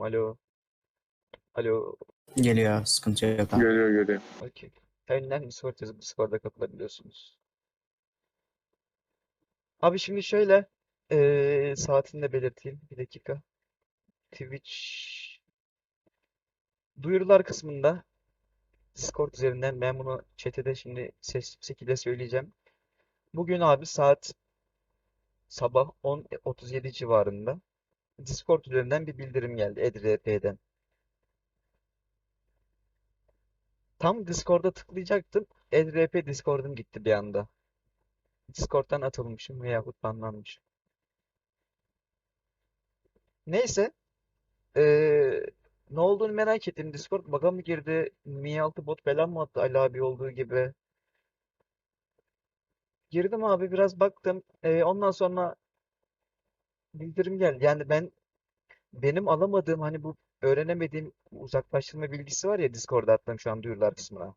Alo. Alo. Geliyor. Sıkıntı yok abi. Geliyor geliyor. Okey. Önden Discord yazıp Discord'a katılabiliyorsunuz. Abi şimdi şöyle eee saatini de belirteyim. Bir dakika. Twitch duyurular kısmında Discord üzerinden ben bunu chat'e de şimdi sesli bir şekilde söyleyeceğim. Bugün abi saat sabah 10.37 civarında Discord üzerinden bir bildirim geldi EDRP'den. Tam Discord'a tıklayacaktım. EDRP Discord'um gitti bir anda. Discord'dan atılmışım veyahut banlanmışım. Neyse. eee, ne olduğunu merak ettim. Discord bug'a mı girdi? Mi 6 bot falan mı attı Ali abi olduğu gibi? Girdim abi biraz baktım. Eee, ondan sonra bildirim geldi. Yani ben benim alamadığım hani bu öğrenemediğim uzaklaştırma bilgisi var ya Discord'a attım şu an duyurular kısmına.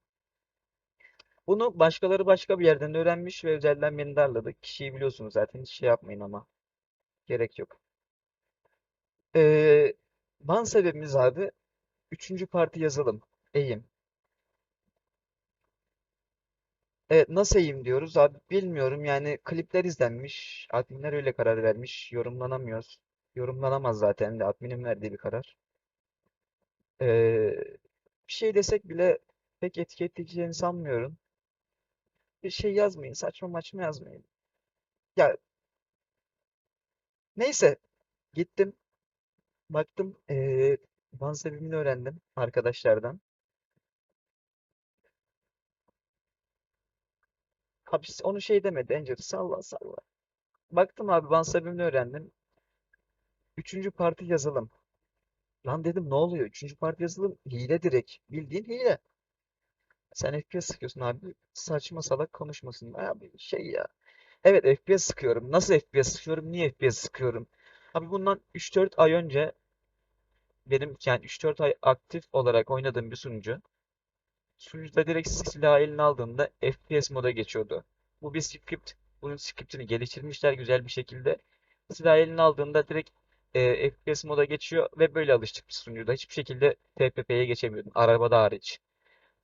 Bunu başkaları başka bir yerden öğrenmiş ve özelden beni darladı. Kişiyi biliyorsunuz zaten hiç şey yapmayın ama. Gerek yok. Ee, ban sebebimiz abi üçüncü parti yazılım. Eğim. Evet nasıl eğim diyoruz abi bilmiyorum yani klipler izlenmiş. Adminler öyle karar vermiş. Yorumlanamıyoruz. Yorumlanamaz zaten de adminin verdiği bir karar. Ee, bir şey desek bile pek etki edeceğini sanmıyorum. Bir şey yazmayın. Saçma maçma yazmayın. Ya neyse gittim. Baktım ee, sebebini öğrendim arkadaşlardan. Abi onu şey demedi Angel salla salla. Baktım abi ban sebebini öğrendim. Üçüncü parti yazılım. Lan dedim ne oluyor? Üçüncü parti yazılım hile direkt. Bildiğin hile. Sen FPS sıkıyorsun abi. Saçma salak konuşmasın. Abi şey ya. Evet FPS sıkıyorum. Nasıl FPS sıkıyorum? Niye FPS sıkıyorum? Abi bundan 3-4 ay önce benim yani 3-4 ay aktif olarak oynadığım bir sunucu. Sunucuda direkt silahı eline aldığında FPS moda geçiyordu. Bu bir script. Bunun scriptini geliştirmişler güzel bir şekilde. Silahı eline aldığında direkt e, FPS moda geçiyor ve böyle alıştık biz sunucuda. Hiçbir şekilde TPP'ye geçemiyordun. Arabada hariç.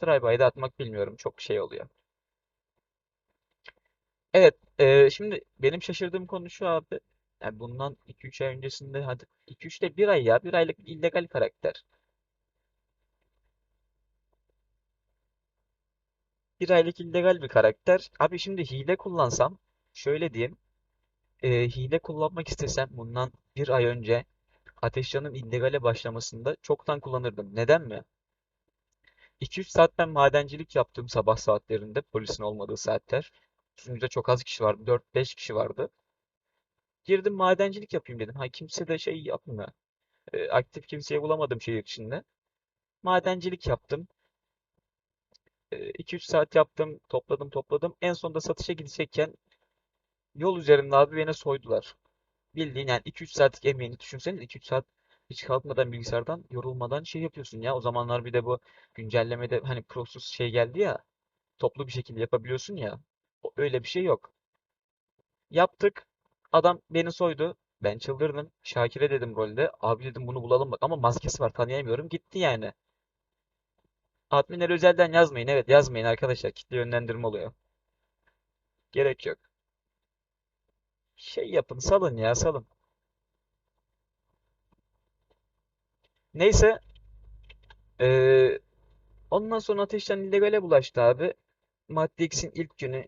Drive-by'de atmak bilmiyorum. Çok şey oluyor. Evet. e, şimdi benim şaşırdığım konu şu abi. Yani bundan 2-3 ay öncesinde hadi 2-3 de 1 ay ya. 1 aylık illegal karakter. Bir aylık illegal bir karakter. Abi şimdi hile kullansam şöyle diyeyim. e, hile kullanmak istesem bundan bir ay önce Ateşcan'ın illegale başlamasında çoktan kullanırdım. Neden mi? 2-3 saat ben madencilik yaptım sabah saatlerinde polisin olmadığı saatler. Sunucuda çok az kişi vardı. 4-5 kişi vardı. Girdim madencilik yapayım dedim. Ha kimse de şey yapmıyor. E, aktif kimseyi bulamadım şehir içinde. Madencilik yaptım. 2-3 saat yaptım. Topladım topladım. En sonunda satışa gidecekken yol üzerinde abi beni soydular. Bildiğin yani 2-3 saatlik emeğini düşünseniz 2-3 saat hiç kalkmadan bilgisayardan yorulmadan şey yapıyorsun ya. O zamanlar bir de bu güncellemede hani prosuz şey geldi ya. Toplu bir şekilde yapabiliyorsun ya. Öyle bir şey yok. Yaptık. Adam beni soydu. Ben çıldırdım. Şakir'e dedim rolde. Abi dedim bunu bulalım bak. Ama maskesi var tanıyamıyorum. Gitti yani. Adminler özelden yazmayın. Evet yazmayın arkadaşlar. Kitle yönlendirme oluyor. Gerek yok. Şey yapın salın ya salın. Neyse. eee, ondan sonra ateşten illegale bulaştı abi. Madde X'in ilk günü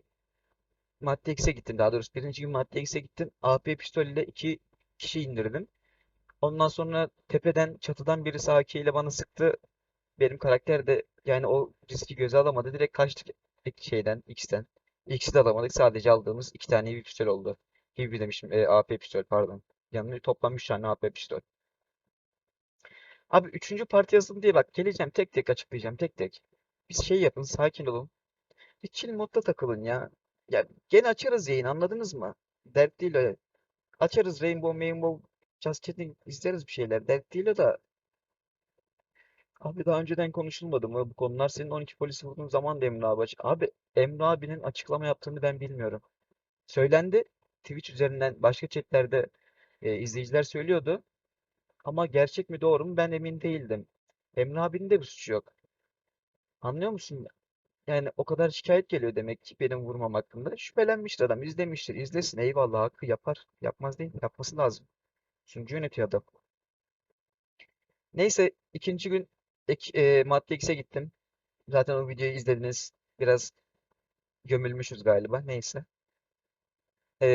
Madde X'e gittim daha doğrusu. Birinci gün Madde X'e gittim. AP pistol ile iki kişi indirdim. Ondan sonra tepeden çatıdan birisi AK ile bana sıktı. Benim karakter de yani o riski göze alamadı. Direkt kaçtık şeyden X'ten. X'i de alamadık. Sadece aldığımız iki tane heavy pistol oldu. Heavy demişim. E, AP pistol pardon. Yani toplam 3 tane AP pistol. Abi üçüncü parti yazılım diye bak geleceğim tek tek açıklayacağım tek tek. Biz şey yapın sakin olun. Bir chill modda takılın ya. Ya gene açarız yayın anladınız mı? Dert değil öyle. Açarız Rainbow, Rainbow, Just Chatting izleriz bir şeyler. Dert değil o da. Abi daha önceden konuşulmadı mı bu konular? Senin 12 polisi vurduğun zaman da Emre abi. Abi Emre abinin açıklama yaptığını ben bilmiyorum. Söylendi. Twitch üzerinden başka chatlerde e, izleyiciler söylüyordu. Ama gerçek mi doğru mu ben emin değildim. Emre abinin de bir suçu yok. Anlıyor musun? Yani o kadar şikayet geliyor demek ki benim vurmam hakkında. Şüphelenmiştir adam, izlemiştir. İzlesin eyvallah hakkı yapar. Yapmaz değil, yapması lazım. Sunucu yönetiyor adam. Neyse ikinci gün ek, e, Madde X'e gittim. Zaten o videoyu izlediniz. Biraz gömülmüşüz galiba. Neyse. E,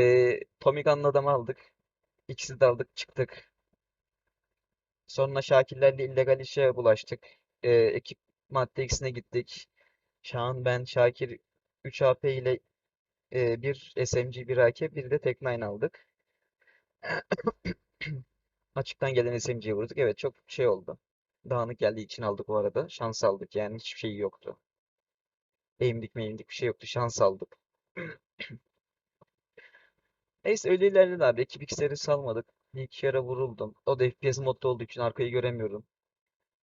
Tommy Gun'la adamı aldık. İkisi de aldık çıktık. Sonra Şakirlerle illegal işe bulaştık. E, ekip Madde X'ine gittik. Şahan, ben, Şakir 3 AP ile e, bir SMG, bir AK, bir de Tek9 aldık. Açıktan gelen SMG'ye vurduk. Evet çok şey oldu. Dağınık geldiği için aldık o arada. Şans aldık yani hiçbir şey yoktu. Eğimdik meğimdik bir şey yoktu. Şans aldık. Neyse öyle ilerledi abi. Ekip X'leri salmadık. Bir iki yere vuruldum. O da FPS modda olduğu için arkayı göremiyorum.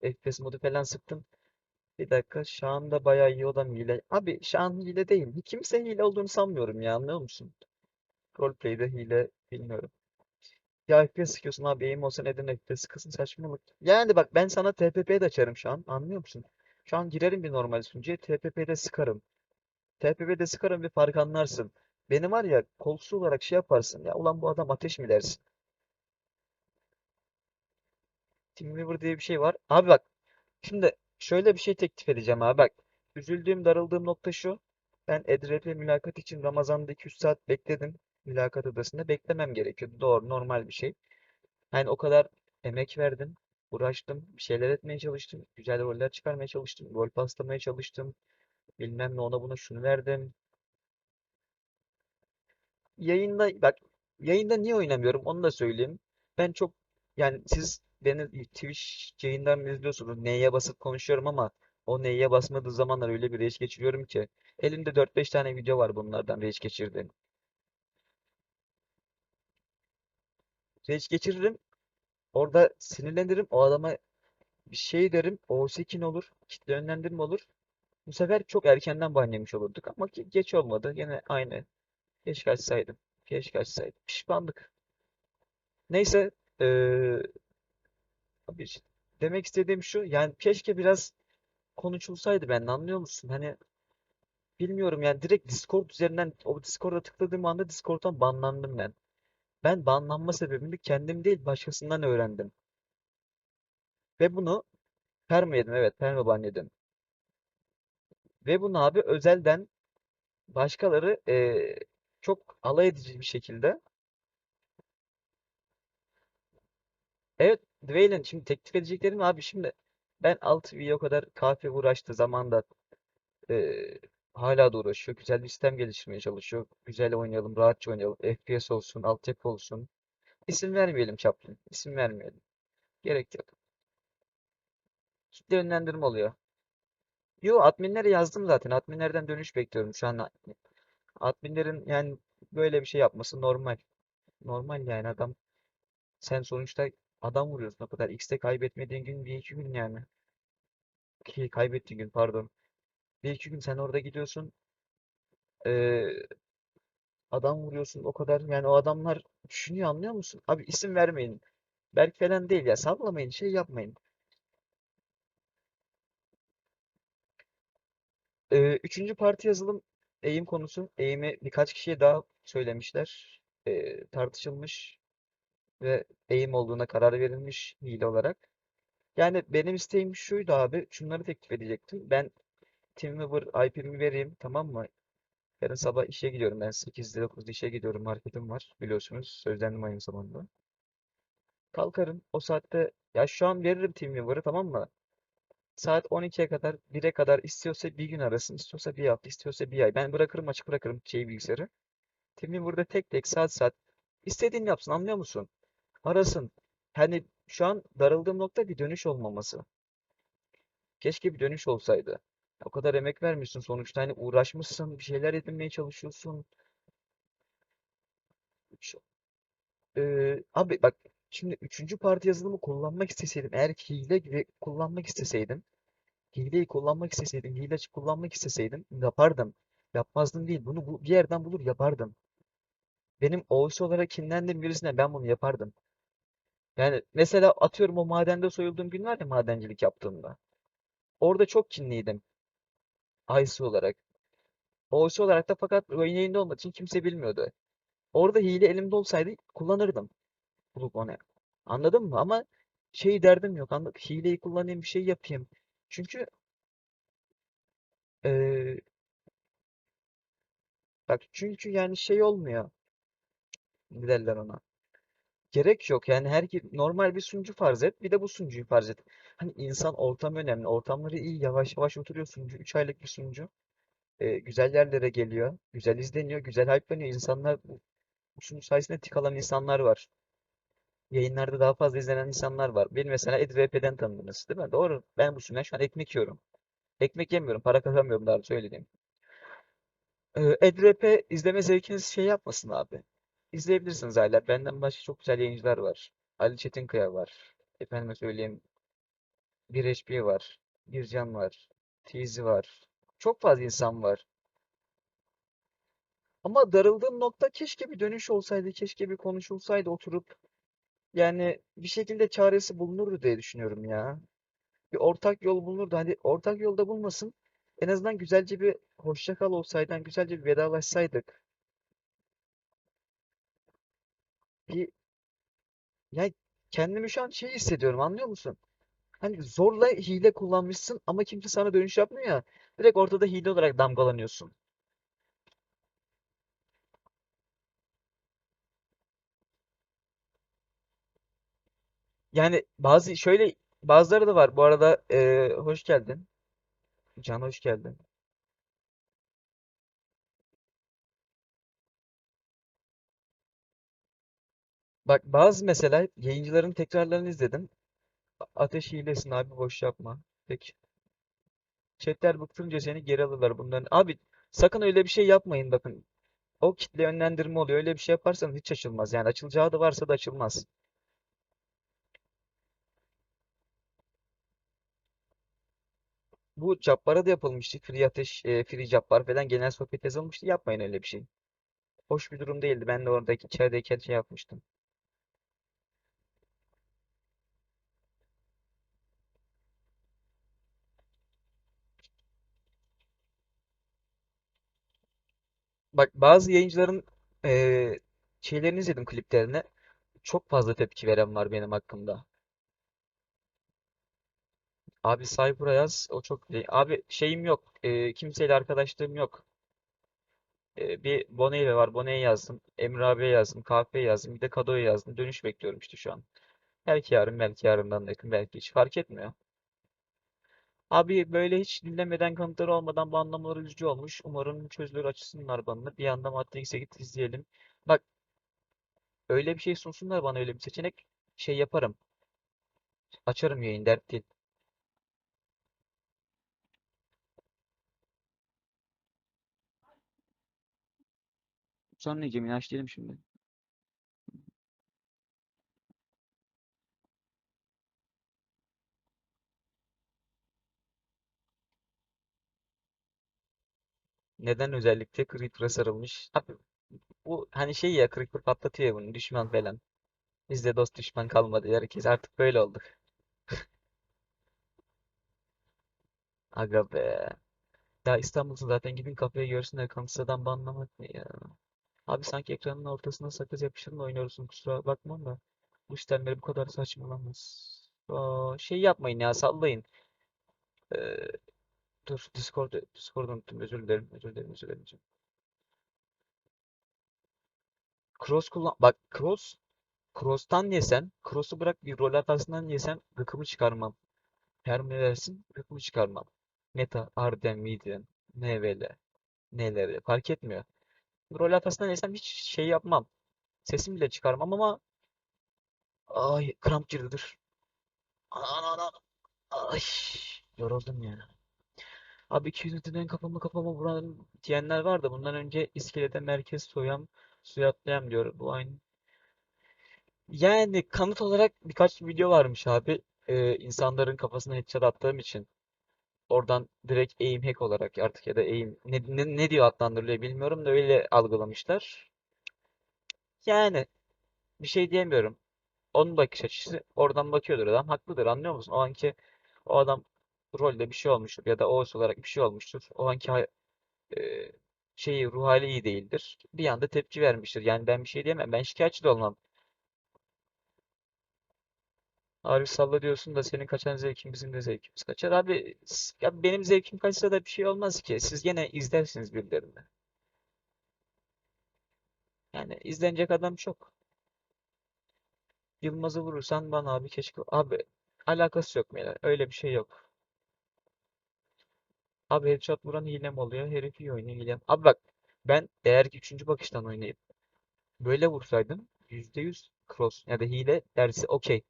FPS modu falan sıktım. Bir dakika. Şahan da bayağı iyi o da hile. Abi Şahan hile değil. Kimse hile olduğunu sanmıyorum ya anlıyor musun? Roleplay'de hile bilmiyorum. Ya FPS sıkıyorsun abi aim olsa neden FPS sıkasın saçmalık. Yani bak ben sana TPP de açarım şu an anlıyor musun? Şu an girerim bir normal sunucuya TPP'de sıkarım. TPP'de sıkarım bir fark anlarsın. Beni var ya kolsuz olarak şey yaparsın ya ulan bu adam ateş mi dersin? TeamViewer diye bir şey var. Abi bak şimdi şöyle bir şey teklif edeceğim abi bak. Üzüldüğüm darıldığım nokta şu. Ben EDRP mülakat için Ramazan'da 200 saat bekledim. Mülakat odasında beklemem gerekiyordu. Doğru normal bir şey. Yani o kadar emek verdim, uğraştım, bir şeyler etmeye çalıştım, güzel roller çıkarmaya çalıştım, rol paslamaya çalıştım, bilmem ne ona buna şunu verdim. Yayında bak yayında niye oynamıyorum onu da söyleyeyim. Ben çok yani siz beni Twitch yayınlarını izliyorsunuz. Neye basıp konuşuyorum ama o neye basmadığı zamanlar öyle bir rage geçiriyorum ki. Elimde 4-5 tane video var bunlardan rage geçirdiğim. Rage geçiririm. Orada sinirlenirim. O adama bir şey derim. O sekin olur. Kitle yönlendirme olur. Bu sefer çok erkenden banlamış olurduk ama ki geç olmadı. Yine aynı. Keşke açsaydım. Keşke açsaydım. Pişmanlık. Neyse. eee, abi demek istediğim şu. Yani keşke biraz konuşulsaydı ben anlıyor musun? Hani bilmiyorum yani direkt Discord üzerinden o Discord'a tıkladığım anda Discord'dan banlandım ben. Ben banlanma sebebimi kendim değil başkasından öğrendim. Ve bunu perma yedim. Evet perma ban yedim. Ve bunu abi özelden başkaları eee, çok alay edici bir şekilde evet Dwayne'in şimdi teklif edeceklerim abi şimdi ben 6V o kadar kafe uğraştı zamanda eee, hala da uğraşıyor. Güzel bir sistem geliştirmeye çalışıyor. Güzel oynayalım, rahatça oynayalım. FPS olsun, altyapı olsun. İsim vermeyelim Chaplin. İsim vermeyelim. Gerek yok. Kitle yönlendirme oluyor. Yo adminlere yazdım zaten. Adminlerden dönüş bekliyorum şu an. Adminlerin yani böyle bir şey yapması normal. Normal yani adam sen sonuçta adam vuruyorsun o kadar. X'te kaybetmediğin gün bir iki gün yani. Ki kaybettiğin gün pardon. Bir iki gün sen orada gidiyorsun. eee, adam vuruyorsun o kadar. Yani o adamlar düşünüyor anlıyor musun? Abi isim vermeyin. Berk falan değil ya. Sallamayın şey yapmayın. Eee, üçüncü parti yazılım eğim konusu. Eğimi birkaç kişiye daha söylemişler. Eee, tartışılmış. ve eğim olduğuna karar verilmiş hile olarak. Yani benim isteğim şuydu abi. Şunları teklif edecektim. Ben TeamViewer IP'mi vereyim tamam mı? Yarın sabah işe gidiyorum. Ben 8'de 9'da işe gidiyorum. Marketim var biliyorsunuz. Sözlendim aynı zamanda. Kalkarım. O saatte ya şu an veririm TeamViewer'ı tamam mı? Saat 12'ye kadar 1'e kadar istiyorsa bir gün arasın, istiyorsa bir hafta, istiyorsa bir ay. Ben bırakırım açık bırakırım şey bilgisayarı. TeamViewer'da tek tek saat saat istediğini yapsın anlıyor musun? Arasın. Hani şu an darıldığım nokta bir dönüş olmaması. Keşke bir dönüş olsaydı. O kadar emek vermişsin sonuçta hani uğraşmışsın, bir şeyler edinmeye çalışıyorsun. Ee, abi bak şimdi üçüncü parti yazılımı kullanmak isteseydim, eğer hile gibi kullanmak isteseydim, hileyi kullanmak isteseydim, hile kullanmak isteseydim yapardım. Yapmazdım değil. Bunu bu, bir yerden bulur yapardım. Benim OC olarak kinlendiğim birisine ben bunu yapardım. Yani mesela atıyorum o madende soyulduğum gün var ya madencilik yaptığımda. Orada çok kinliydim. IC olarak. OC olarak da fakat oyun yayında olmadığı için kimse bilmiyordu. Orada hile elimde olsaydı kullanırdım. Bulup onu. Anladın mı? Ama şey derdim yok. Anladın? Hileyi kullanayım bir şey yapayım. Çünkü eee, bak çünkü yani şey olmuyor. Ne derler ona? Gerek yok. Yani her normal bir sunucu farz et. Bir de bu sunucuyu farz et. Hani insan ortam önemli. Ortamları iyi. Yavaş yavaş oturuyor sunucu. 3 aylık bir sunucu. Eee, güzel yerlere geliyor. Güzel izleniyor. Güzel hype'lanıyor. İnsanlar bu, bu sunucu sayesinde tik alan insanlar var. Yayınlarda daha fazla izlenen insanlar var. Beni mesela EdVP'den tanıdınız, değil mi? Doğru. Ben bu sunucudan şu an ekmek yiyorum. Ekmek yemiyorum. Para kazanmıyorum daha doğrusu öyle diyeyim. Ee, EdVP izleme zevkiniz şey yapmasın abi. İzleyebilirsiniz hala. Benden başka çok güzel yayıncılar var. Ali Çetinkaya var. Efendime söyleyeyim 1HP var. Bircan var. Tizi var. Çok fazla insan var. Ama darıldığım nokta keşke bir dönüş olsaydı. Keşke bir konuşulsaydı oturup. Yani bir şekilde çaresi bulunurdu diye düşünüyorum ya. Bir ortak yol bulunurdu. Hadi ortak yolda bulmasın. En azından güzelce bir hoşça kal olsaydı, hani güzelce bir vedalaşsaydık. Bir ya kendimi şu an şey hissediyorum anlıyor musun? Hani zorla hile kullanmışsın ama kimse sana dönüş yapmıyor ya. Direkt ortada hile olarak damgalanıyorsun. Yani bazı şöyle bazıları da var. Bu arada eee, hoş geldin. Can hoş geldin. Bak bazı mesela yayıncıların tekrarlarını izledim. Ateş hilesin abi boş yapma. Peki. Chatler bıktırınca seni geri alırlar bunların. Abi sakın öyle bir şey yapmayın bakın. O kitle yönlendirme oluyor. Öyle bir şey yaparsanız hiç açılmaz. Yani açılacağı da varsa da açılmaz. Bu Cabbar'a da yapılmıştı. Free Ateş, e, Free Cabbar falan genel sohbet yazılmıştı. Yapmayın öyle bir şey. Hoş bir durum değildi. Ben de oradaki içerideyken şey yapmıştım. Bak bazı yayıncıların e, şeylerini izledim kliplerini. Çok fazla tepki veren var benim hakkımda. Abi Cyber'a yaz. O çok. Abi şeyim yok. E, kimseyle arkadaşlığım yok. E, bir Boneyle var. Bone'ye yazdım. Emre abiye yazdım. KF'ye yazdım. Bir de Kado'ya yazdım. Dönüş bekliyorum işte şu an. Belki yarın, belki yarından da yakın, belki hiç fark etmiyor. Abi böyle hiç dinlemeden kanıtları olmadan bu anlamaları üzücü olmuş. Umarım çözülür açısınlar bana. Bir anda Matrix'e git izleyelim. Bak öyle bir şey sunsunlar bana öyle bir seçenek. Şey yaparım. Açarım yayın dert değil. Sonra diyeceğim inanç değilim şimdi. Neden özellikle Creeper'a sarılmış? Abi bu hani şey ya Creeper patlatıyor ya bunu düşman falan. Bizde dost düşman kalmadı. Herkes artık böyle olduk. Aga be. Ya İstanbul'da zaten gidin kafeye görsünler kanıtsadan banlamak ne ya? Abi sanki ekranın ortasına sakız yapıştırma oynuyorsun kusura bakma da. Bu işlemleri bu kadar saçmalamaz. Aa, şey yapmayın ya sallayın. Ee, dur Discord Discord unuttum özür dilerim özür dilerim özür dilerim. Cross kullan bak cross cross'tan yesen cross'u bırak bir rol hatasından yesen gıkımı çıkarmam. Her ne dersin gıkımı çıkarmam. Meta, Arden, Midian, NVL, neleri fark etmiyor. Rol hatasından yesem hiç şey yapmam. Sesimi bile çıkarmam ama ay kramp girdi dur. Ana, ana, ana. Ay yoruldum ya. Abi 200 kafama kafama vuran diyenler var da bundan önce iskelede merkez soyam suya atlayam diyor. Bu aynı. Yani kanıt olarak birkaç video varmış abi. Ee, insanların kafasına headshot attığım için. Oradan direkt aim hack olarak artık ya da aim ne, ne, ne diyor adlandırılıyor bilmiyorum da öyle algılamışlar. Yani bir şey diyemiyorum. Onun bakış açısı oradan bakıyordur adam. Haklıdır anlıyor musun? O anki o adam rolde bir şey olmuştur ya da OS olarak bir şey olmuştur. O anki e, şeyi ruh hali iyi değildir. Bir anda tepki vermiştir. Yani ben bir şey diyemem. Ben şikayetçi de olmam. Arif salla diyorsun da senin kaçan zevkin bizim de zevkimiz kaçar. Abi ya benim zevkim kaçsa da bir şey olmaz ki. Siz gene izlersiniz birilerini. Yani izlenecek adam çok. Yılmaz'ı vurursan bana abi keşke. Abi alakası yok Meral. Öyle bir şey yok. Abi headshot vuran hile mi oluyor? Herif iyi oynuyor hile. Abi bak ben eğer ki üçüncü bakıştan oynayıp böyle vursaydım %100 cross ya da hile dersi okey.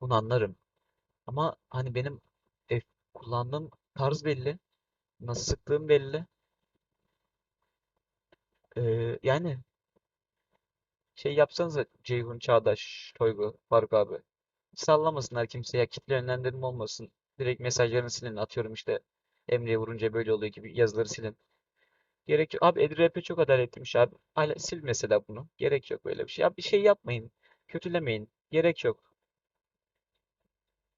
Bunu anlarım. Ama hani benim F kullandığım tarz belli. Nasıl sıktığım belli. Ee, yani şey yapsanıza Ceyhun, Çağdaş, Toygu, Faruk abi. Sallamasınlar kimseye. Kitle yönlendirme olmasın. Direkt mesajlarını silin. Atıyorum işte Emre'ye vurunca böyle oluyor gibi yazıları silin. Gerek yok. Abi EDRP çok adaletlimiş abi. Hala sil mesela bunu. Gerek yok böyle bir şey. Abi bir şey yapmayın. Kötülemeyin. Gerek yok.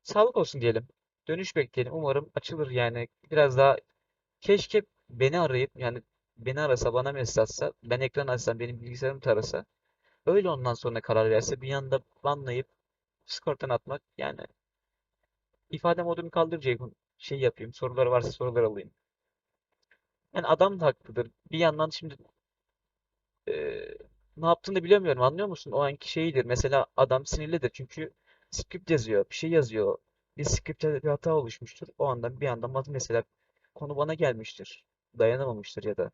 Sağlık olsun diyelim. Dönüş bekleyelim. Umarım açılır yani. Biraz daha keşke beni arayıp yani beni arasa bana mesaj atsa ben ekran açsam benim bilgisayarım tarasa öyle ondan sonra karar verse bir anda banlayıp Discord'dan atmak yani ifade modumu kaldır Ceyhun şey yapayım soruları varsa sorular alayım. Yani adam da haklıdır. Bir yandan şimdi eee, ne yaptığını bilemiyorum anlıyor musun? O anki şeyidir. Mesela adam sinirlidir çünkü script yazıyor, bir şey yazıyor. Bir scriptte bir hata oluşmuştur. O anda bir anda mat- mesela konu bana gelmiştir. Dayanamamıştır ya da.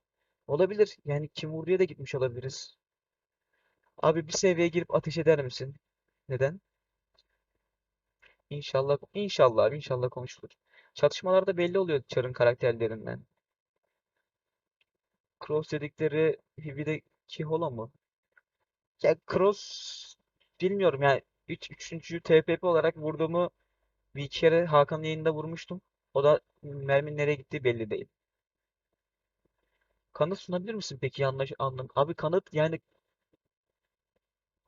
Olabilir. Yani kim vurduya da gitmiş olabiliriz. Abi bir seviyeye girip ateş eder misin? Neden? İnşallah, inşallah inşallah konuşulur. Çatışmalarda belli oluyor Char'ın karakterlerinden. Cross dedikleri Hibi'deki Holo mu? Ya Cross bilmiyorum yani 3 üçüncü TPP olarak vurduğumu bir kere Hakan'ın yayında vurmuştum. O da merminin nereye gittiği belli değil. Kanıt sunabilir misin peki yanlış anlam? Abi kanıt yani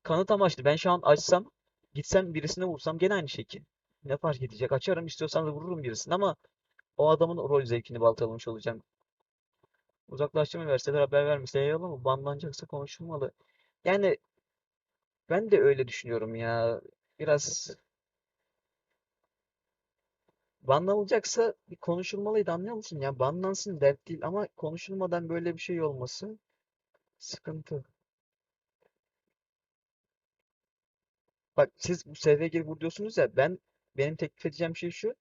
kanıt amaçlı. Ben şu an açsam gitsem birisine vursam gene aynı şekil. Ne fark edecek? Açarım istiyorsam da vururum birisine ama o adamın rol zevkini baltalamış olacağım. Uzaklaştırma verseler haber vermese eyvallah ama banlanacaksa konuşulmalı. Yani ben de öyle düşünüyorum ya. Biraz banlanacaksa bir konuşulmalıydı anlıyor musun? Ya banlansın dert değil ama konuşulmadan böyle bir şey olması sıkıntı. Bak siz bu SVG vur diyorsunuz ya ben benim teklif edeceğim şey şu.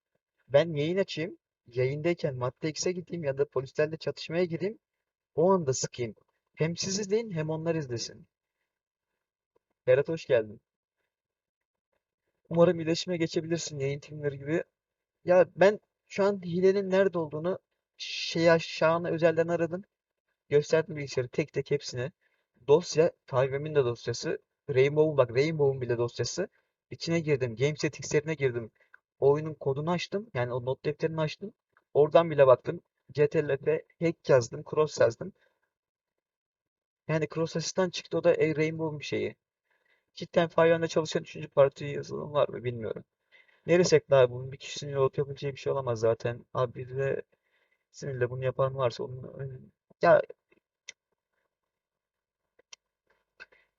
Ben yayın açayım. Yayındayken madde X'e gideyim ya da polislerle çatışmaya gireyim. O anda sıkayım. Hem siz izleyin hem onlar izlesin. Berat hoş geldin. Umarım iletişime geçebilirsin yayın timleri gibi. Ya ben şu an hilenin nerede olduğunu şey Şahan'a özelden aradım. Gösterdim bilgisayarı tek tek hepsini. Dosya, Five'min de dosyası. Rainbow'un bak Rainbow'un bile dosyası. İçine girdim. Game Settings'lerine girdim. Oyunun kodunu açtım. Yani o not defterini açtım. Oradan bile baktım. CTRL-F hack yazdım. Cross yazdım. Yani Cross Assistant çıktı. O da e, Rainbow'un bir şeyi. Cidden Five'de çalışan 3. parti yazılım var mı bilmiyorum. Neresi daha bunun bir kişinin olup yapabileceği bir şey olamaz zaten. Abi de sinirle bunu yapan varsa onun ya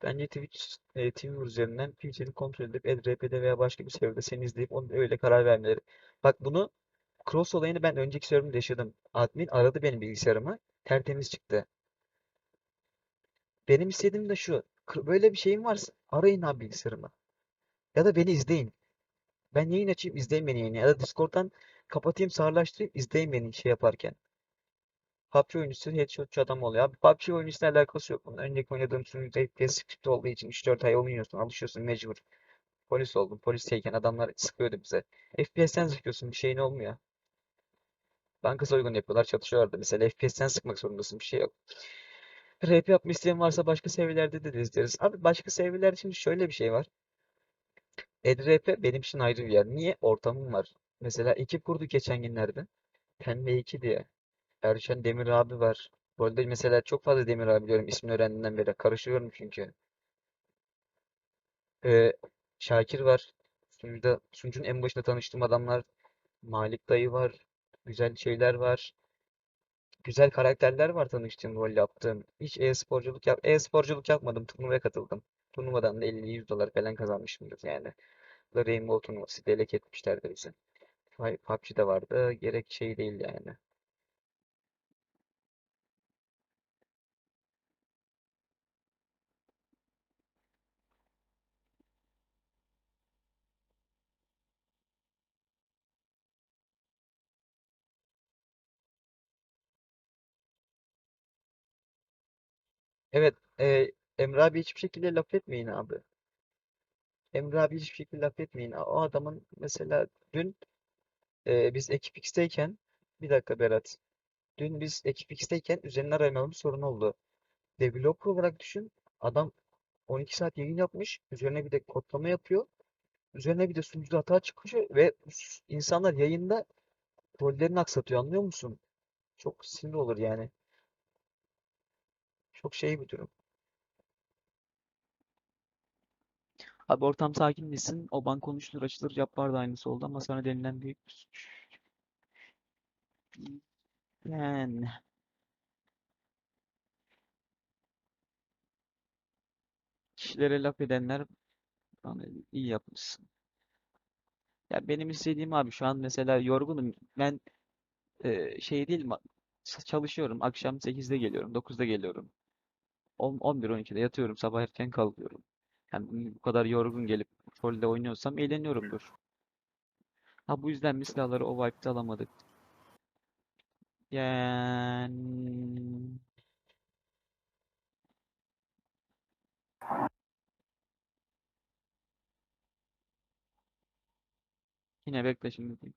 bence Twitch e, TV üzerinden Twitch'ini kontrol edip EDRP'de veya başka bir serverda seni izleyip onu öyle karar vermeleri. Bak bunu cross olayını ben önceki serverımda yaşadım. Admin aradı benim bilgisayarımı. Tertemiz çıktı. Benim istediğim de şu. Böyle bir şeyim varsa arayın abi bilgisayarımı. Ya da beni izleyin. Ben yayın açayım izleyin beni yayını. Ya da Discord'dan kapatayım sağırlaştırayım izleyin beni şey yaparken. PUBG oyuncusu headshotçu adam oluyor. Abi PUBG oyuncusuyla alakası yok bunun. Önceki oynadığım sunucuda FPS script olduğu için 3-4 ay oynuyorsun, alışıyorsun mecbur. Polis oldum. Polisteyken adamlar sıkıyordu bize. FPS'ten sıkıyorsun bir şeyin olmuyor. Banka soygunu yapıyorlar, çatışıyorlardı. Mesela FPS'ten sıkmak zorundasın bir şey yok. RP yapma isteyen varsa başka seviyelerde de izleriz. Abi başka seviyelerde şimdi şöyle bir şey var. EDRP benim için ayrı bir yer. Niye? Ortamım var. Mesela ekip kurduk geçen günlerde. Pembe 2 diye. Erşen Demir abi var. Bu arada mesela çok fazla Demir abi biliyorum ismini öğrendiğimden beri. Karışıyorum çünkü. Ee, Şakir var. Sunucuda, sunucunun en başında tanıştığım adamlar. Malik dayı var. Güzel şeyler var. Güzel karakterler var tanıştığım, rol yaptığım. Hiç e-sporculuk yap e-sporculuk yapmadım. Turnuvaya katıldım. Turnuvadan da 50-100 dolar falan kazanmışımdır yani. Rainbow turnuvası. Delek etmişlerdi bizi. Vay, PUBG'de vardı. Gerek şey değil yani. Evet, e, Emre abi hiçbir şekilde laf etmeyin abi. Emre abi hiçbir şekilde laf etmeyin. O adamın mesela dün e, biz Ekip X'teyken bir dakika Berat. Dün biz Ekip X'teyken üzerine aramamız sorun oldu. Developer olarak düşün. Adam 12 saat yayın yapmış. Üzerine bir de kodlama yapıyor. Üzerine bir de sunucuda hata çıkmış ve insanlar yayında rollerini aksatıyor anlıyor musun? Çok sinir olur yani. Çok şey bir durum. Abi ortam sakinleşsin. O ban konuşulur açılır. Yapar da aynısı oldu ama sana denilen büyük bir suç. Yani kişilere laf edenler iyi yapmışsın. Ya benim istediğim abi şu an mesela yorgunum. Ben e, şey değil mi? Çalışıyorum. Akşam 8'de geliyorum. 9'da geliyorum. 10, 11-12'de yatıyorum. Sabah erken kalkıyorum. Yani bu kadar yorgun gelip rolde oynuyorsam eğleniyorumdur. Ha bu yüzden mi silahları o vibe'de alamadık? Yani yine bekle şimdi.